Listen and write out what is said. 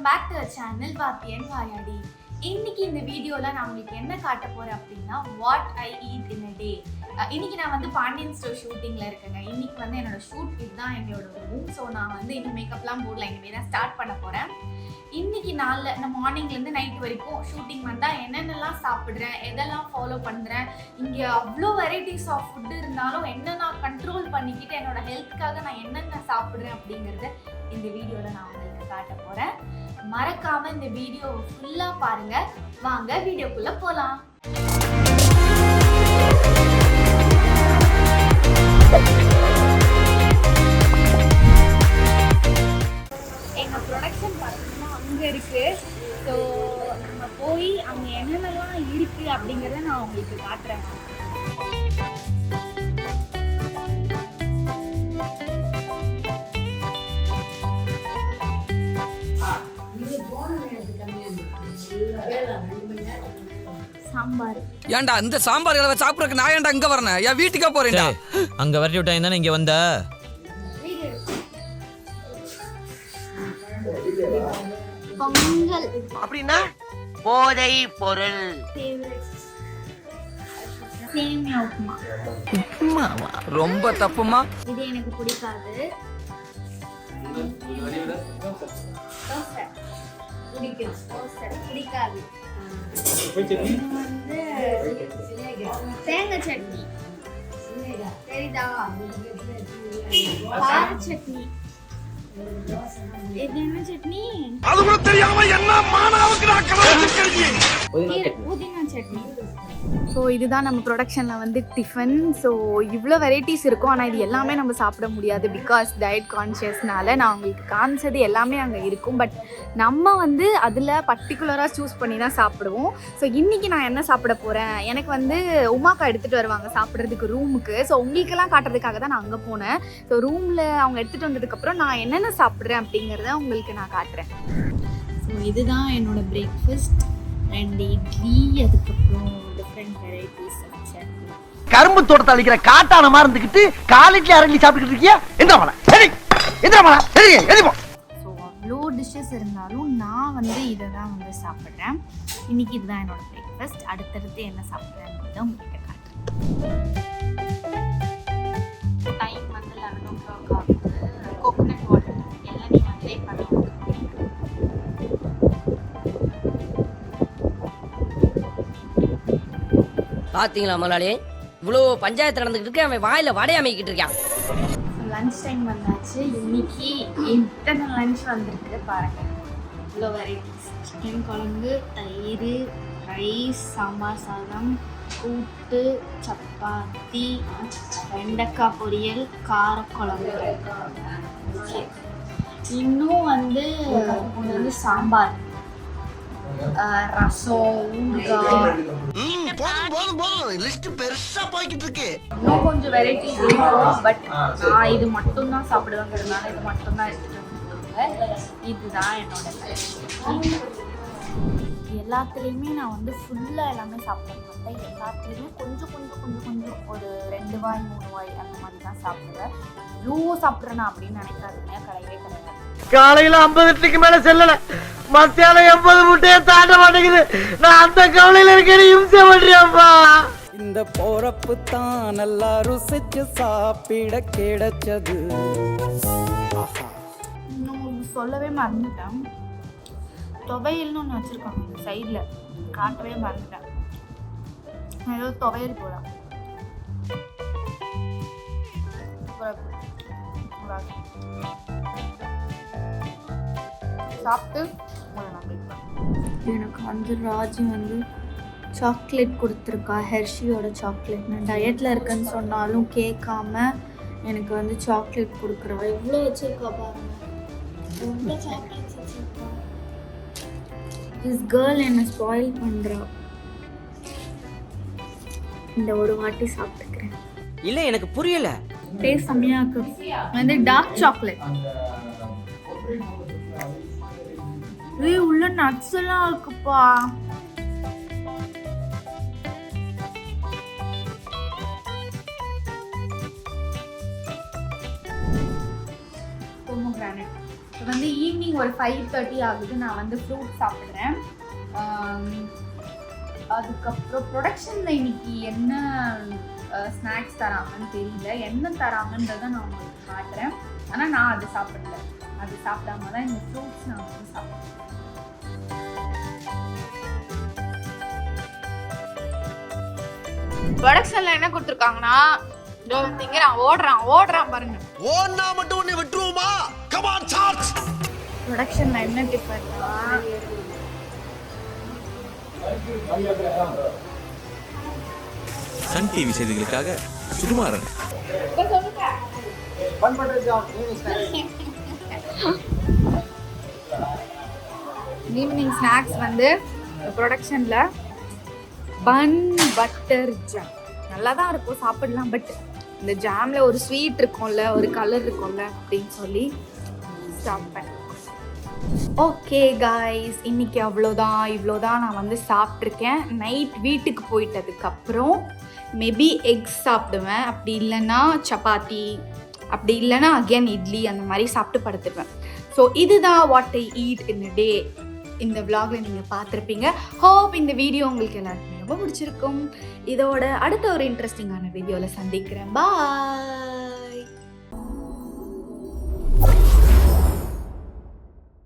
Welcome back to channel Vaathiyan Vaayadi இன்னைக்கு இந்த வீடியோல நான் உங்களுக்கு என்ன காட்ட போறேன் அப்படின்னா வாட் ஐ ஈட் இன் அ டே இன்னைக்கு நான் வந்து பாண்டியன் ஸ்டோர் ஷூட்டிங்ல இருக்கேங்க. இன்னைக்கு வந்து என்னோட ஷூட் இதுதான் என்னோட ரூம் ஸோ நான் வந்து இன்னும் மேக்கப்லாம் போடல. இனிமேல் தான் ஸ்டார்ட் பண்ண போறேன். இன்னைக்கு நாளில் நான் மார்னிங்லேருந்து நைட் வரைக்கும் ஷூட்டிங் வந்தால் என்னென்னலாம் சாப்பிட்றேன்? எதெல்லாம் ஃபாலோ பண்ணுறேன் இங்கே அவ்வளோ வெரைட்டிஸ் ஆஃப் ஃபுட்டு இருந்தாலும் என்ன நான் கண்ட்ரோல் பண்ணிக்கிட்டு என்னோட ஹெல்த்துக்காக நான் என்னென்ன சாப்பிட்றேன் அப்படிங்கிறத இந்த வீடியோவில் நான் உங்களுக்கு காட்ட போகிறேன் மறக்காம இந்த வீடியோ ஃபுல்லாக பாருங்க. வாங்க வீடியோக்குள்ள போகலாம் எங்கள் ப்ரொடக்ஷன் பார்த்தீங்கன்னா அங்கே இருக்குது ஸோ நம்ம போய் அங்கே என்னென்னலாம் இருக்குது அப்படிங்கிறத நான் உங்களுக்கு காட்டுறேன். ஏன்டா இந்த சாம்பார் கலவை சாப்பிடறதுக்கு நான் ஏன்டா இங்க வரணும் என் வீட்டுக்கே போறேன்டா. அங்க வரட்டி விட்டாங்க தானே இங்க வந்த? பொங்கல். அப்படின்னா போதை பொருள். ரொம்ப தப்புமா? இது எனக்கு பிடிக்காது. பிடிக்கும். பிடிக்காது. தேங்காய் சட்னி. தெரியுதா? கார சட்னி. என்ன சட்னி? அது கூட தெரியாம என்ன மானாவுக்கு நான் கலாச்சி கீரை- புதினா சட்னி. ஸோ இதுதான் நம்ம ப்ரொடக்ஷனில் வந்து டிஃபன் ஸோ இவ்வளோ வெரைட்டிஸ் இருக்கும். ஆனால் இது எல்லாமே நம்ம சாப்பிட முடியாது பிகாஸ் டயட் கான்ஷியஸ்னால நான் உங்களுக்கு காமிச்சது எல்லாமே அங்கே இருக்கும். பட் நம்ம வந்து அதில் பர்டிகுலராக சூஸ் பண்ணி தான் சாப்பிடுவோம். ஸோ இன்றைக்கி நான் என்ன சாப்பிட போகிறேன் எனக்கு வந்து உமாக்கா எடுத்துகிட்டு வருவாங்க சாப்பிட்றதுக்கு ரூமுக்கு ஸோ உங்களுக்கெல்லாம் காட்டுறதுக்காக தான் நான் அங்கே போனேன். ஸோ ரூமில் அவங்க எடுத்துகிட்டு வந்ததுக்கப்புறம் நான் என்னென்ன சாப்பிட்றேன் அப்படிங்கிறத உங்களுக்கு நான் காட்டுறேன். ஸோ இதுதான் என்னோடய பிரேக்ஃபாஸ்ட் ரெண்டு இட்லி. அதுக்கப்புறம் டிஃப்ரெண்ட் வெரைட்டிஸ் சட்னி கரும்பு தோட்டத்தை அழிக்கிற காட்டான மாதிரி இருந்துகிட்டு காலேஜ்ல அரங்கி சாப்பிட்டுக்கிட்டு இருக்கியா? எந்த மலை. சரி. எந்திர மலை. சரி எதிர்ப்போம் அவ்வளோ டிஷ்ஷஸ் இருந்தாலும் நான் வந்து இதை தான் வந்து சாப்பிட்றேன். இன்னைக்கு இதுதான் என்னோட பிரேக்ஃபாஸ்ட் அடுத்தடுத்து என்ன சாப்பிட்றேன்னு உங்ககிட்ட காட்டுறேன். பாத்தீங்களா முதலாளி? இவ்வளோ பஞ்சாயத்து நடந்துகிட்டு இருக்கு அவன் வாயில வடை அமைக்கிட்டு இருக்கான். லஞ்ச் டைம் வந்தாச்சு. இன்னைக்கு இத்தனை லஞ்ச் வந்திருக்கு பாருங்க. இவ்வளோ வெரைட்டிஸ் சிக்கன் குழம்பு தயிர் ரைஸ் சாம்பார் சாதம் கூட்டு சப்பாத்தி வெண்டைக்காய் பொரியல் காரக்குழம்பு. இன்னும் வந்து வந்து சாம்பார். ரசம் ஊறுகாய். இன்னும் கொஞ்சம் வெரைட்டிஸ் இருக்கும் பட் நான் இது மட்டும் தான் சாப்பிடுவேங்கிறதுனால இது மட்டும் தான் எடுத்துட்டு வந்திருக்காங்க இதுதான் என்னோட. எல்லாத்துலேயுமே நான் வந்து ஃபுல்லாக எல்லாமே சாப்பிட மாட்டேன் எல்லாத்துலேயுமே கொஞ்சம் கொஞ்சம் கொஞ்சம் கொஞ்சம் ஒரு ரெண்டு வாய் மூணு வாய் அந்த மாதிரி தான் சாப்பிடுவேன். இவ்வளோ சாப்பிட்றேனா அப்படின்னு நினைக்காதீங்க. கிடையவே கிடையாது காலையில ஐம்பது மேல செல்லல. மத்தியானம் எண்பது முட்டையை தாண்ட மாட்டேங்குது. நான் அந்த கவலையில இருக்கேன் இம்சை பண்றியாப்பா? இந்த போறப்பு தான் நல்லா ருசிச்சு சாப்பிட கிடைச்சது. ஆஹா. இன்னும் உங்களுக்கு சொல்லவே மறந்துட்டேன். துவையல்னு ஒன்று வச்சுருக்காங்க இந்த சைடில் காட்டவே மறந்துட்டேன். ஏதோ துவையல் போகிறேன் சாப்பிட்டு உங்களை நான் மீட் பண்ணுறேன் எனக்கு வந்து ராஜி வந்து சாக்லேட் கொடுத்துருக்கா ஹெர்ஷியோட சாக்லேட் நான் டயட்டில் இருக்கேன்னு சொன்னாலும் கேட்காம எனக்கு வந்து சாக்லேட் கொடுக்குறவ எவ்வளோ வச்சிருக்கா பாருங்க. ரொம்ப சாக்லேட்ஸ் வச்சிருக்கா. திஸ் கேர்ள் என்னை ஸ்பாயில் பண்ணுறா இந்த ஒரு வாட்டி சாப்பிட்டுக்கிறேன். இல்ல எனக்கு புரியல. டேஸ்ட் செம்மையாக இருக்கு வந்து டார்க் சாக்லேட் ஏய் உள்ள நட்ஸ் எல்லாம் இருக்குப்பா. பொமோகிரானட் இப்போ வந்து ஈவினிங் ஒரு ஃபைவ் தேர்ட்டி ஆகுது. நான் வந்து ஃப்ரூட் சாப்பிட்றேன். அதுக்கப்புறம் ப்ரொடக்ஷனில் இன்னைக்கு என்ன ஸ்நாக்ஸ் தராங்கன்னு தெரியல. என்ன தராங்கன்றதை நான் உங்களுக்கு காட்டுறேன். ஆனால் நான் அது சாப்பிடல. அது சாப்பிடாம தான் இந்த ஃப்ரூட்ஸ் நான் வந்து சாப்பிட்றேன் ப்ரொடக்ஷனில் என்ன கொடுத்துருக்காங்கன்னா இதோ திங்கிறான் ஓடுறான் ஓடுறான் பாருங்க. ஓன்னா மட்டும் உன்னை விட்டுருவோமா? கமான் சார்ஜ் ப்ரொடக்ஷனில் என்ன டிஃபன்னா சன் டிவி செய்திகளுக்காக சுகுமாரன். ஈவினிங் ஸ்நாக்ஸ் வந்து ப்ரொடக்ஷனில் பன் பட்டர் ஜாம் நல்லா தான் இருக்கும் சாப்பிடலாம் பட் இந்த ஜாமில் ஒரு ஸ்வீட் இருக்கும்ல ஒரு கலர் இருக்கும்ல அப்படின்னு சொல்லி சாப்பிட்டேன். ஓகே காய்ஸ் இன்னைக்கு அவ்வளோதான் இவ்வளோதான் நான் வந்து சாப்பிட்ருக்கேன் நைட் வீட்டுக்கு போயிட்டதுக்கப்புறம் மேபி எக்ஸ் சாப்பிடுவேன். அப்படி இல்லைன்னா சப்பாத்தி அப்படி இல்லைன்னா அகேன் இட்லி அந்த மாதிரி சாப்பிட்டு படுத்துடுவேன் ஸோ இதுதான் what I eat in day இந்த vlogல நீங்கள் பார்த்துருப்பீங்க. ஹோப் இந்த வீடியோ உங்களுக்கு எல்லாருக்குமே ரொம்ப பிடிச்சிருக்கும். இதோட அடுத்த ஒரு இன்ட்ரெஸ்டிங்கான வீடியோவில் சந்திக்கிறேன். பாய்